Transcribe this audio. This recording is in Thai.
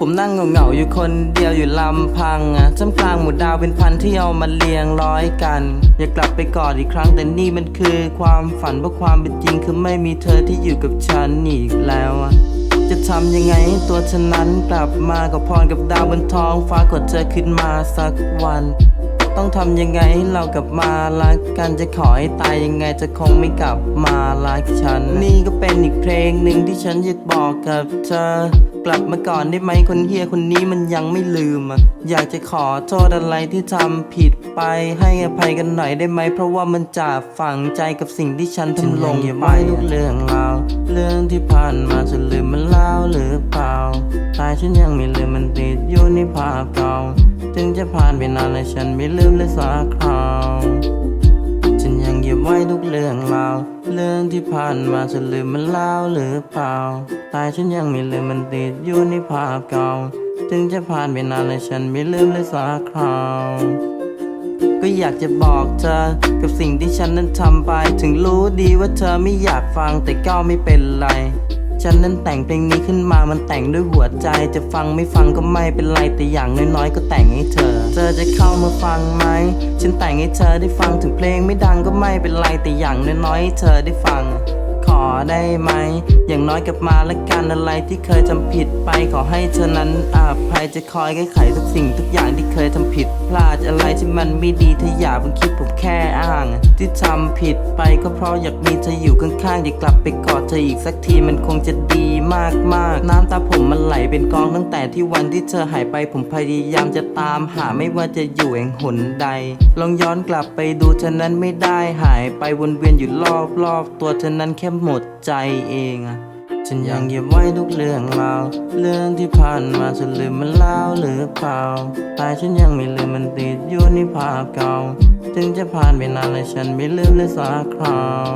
ผมนั่งเหงาๆอยู่คนเดียวอยู่ลำพังอะท่ามกลางหมู่ดาวเป็นพันที่เอามาเรียงร้อยกัน อยากกลับไปกอดอีกครั้งแต่นี่มันคือความฝันเพราะความเป็นจริงคือไม่มีเธอที่อยู่กับฉันอีกแล้วอะจะทำยังไงให้ตัวฉันนั้นกลับมากับพรกับดาวบนท้องฟ้ากดเธอขึ้นมาสักวัน ต้องทำยังไงให้เรากลับมารักกันจะขอให้ตายยังไงจะคงไม่กลับมารักฉัน นี่ก็เป็นอีกเพลงหนึ่งที่ฉันอยากบอกกับเธอกลับมาก่อนได้ไหมคนเฮียคนนี้มันยังไม่ลืมอะอยากจะขอโทษอะไรที่ทำผิดไปให้อภัยกันหน่อยได้ไหมเพราะว่ามันจะฝังใจกับสิ่งที่ฉันทำลงไปทุกเรื่องราวเรื่องที่ผ่านมาจะลืมมันแล้วหรือเปล่าแต่ฉันยังไม่ลืมมันติดอยู่ในภาพเก่า ถึงจะผ่านไปนานและฉันไม่ลืมเลยสักคราวฉันยังเก็บไว้ทุกเรื่องราว เรื่องที่ผ่านมาจะลืมมันแล้วหรือเปล่าแต่ฉันยังไม่ลืมมันติดอยู่ในภาพเก่า ถึงจะผ่านไปนานและฉันไม่ลืมเลยสักคราวก็อยากจะบอกเธอ กับสิ่งที่ฉันนั้นทำไป ถึงรู้ดีว่าเธอไม่อยากฟังแต่ก็ไม่เป็นไร ฉันนั้นแต่งเพลงนี้ขึ้นมามันแต่งด้วยหัวใจ จะฟังไม่ฟังก็ไม่เป็นไรแต่อย่างน้อยๆก็แต่งให้เธอ เธอจะเข้ามาฟังไหม ฉันแต่งให้เธอได้ฟังถึงเพลงไม่ดังก็ไม่เป็นไรแต่อย่างน้อยๆให้เธอได้ฟัง ขอได้ไหม อย่างน้อยกลับมาละกันอะไรที่เคยทำผิดไปขอให้เธอนั้นอภัยจะคอยแก้ไขทุกสิ่งทุกอย่างที่เคยทำผิด พลาดอะไรที่มันไม่ดีเธออย่าเพิ่งคิดผมแค่อ้าง ที่ทำผิดไปก็เพราะอยากมีเธออยู่ข้างๆอยากกลับไปกอดเธออีกสักทีมันคงจะดี มากๆน้ำตาผมมันไหลเป็นกองตั้งแต่ที่วันที่เธอหายไปผมพยายามจะตามหาไม่ว่าจะอยู่แห่งหนใด ลองย้อนกลับไปดูเธอนั้นไม่ได้หายไปวนเวียนอยู่รอบๆตัวเธอนั้นแค่หมดใจเองฉันยังเก็บไว้ทุกเรื่องราวเรื่องที่ผ่านมาจะลืมมันแล้วหรือเปล่าแต่ฉันยังไม่ลืมมันติดอยู่ในภาพเก่า ถึงจะผ่านไปนานและฉันไม่ลืมเลยสักคราว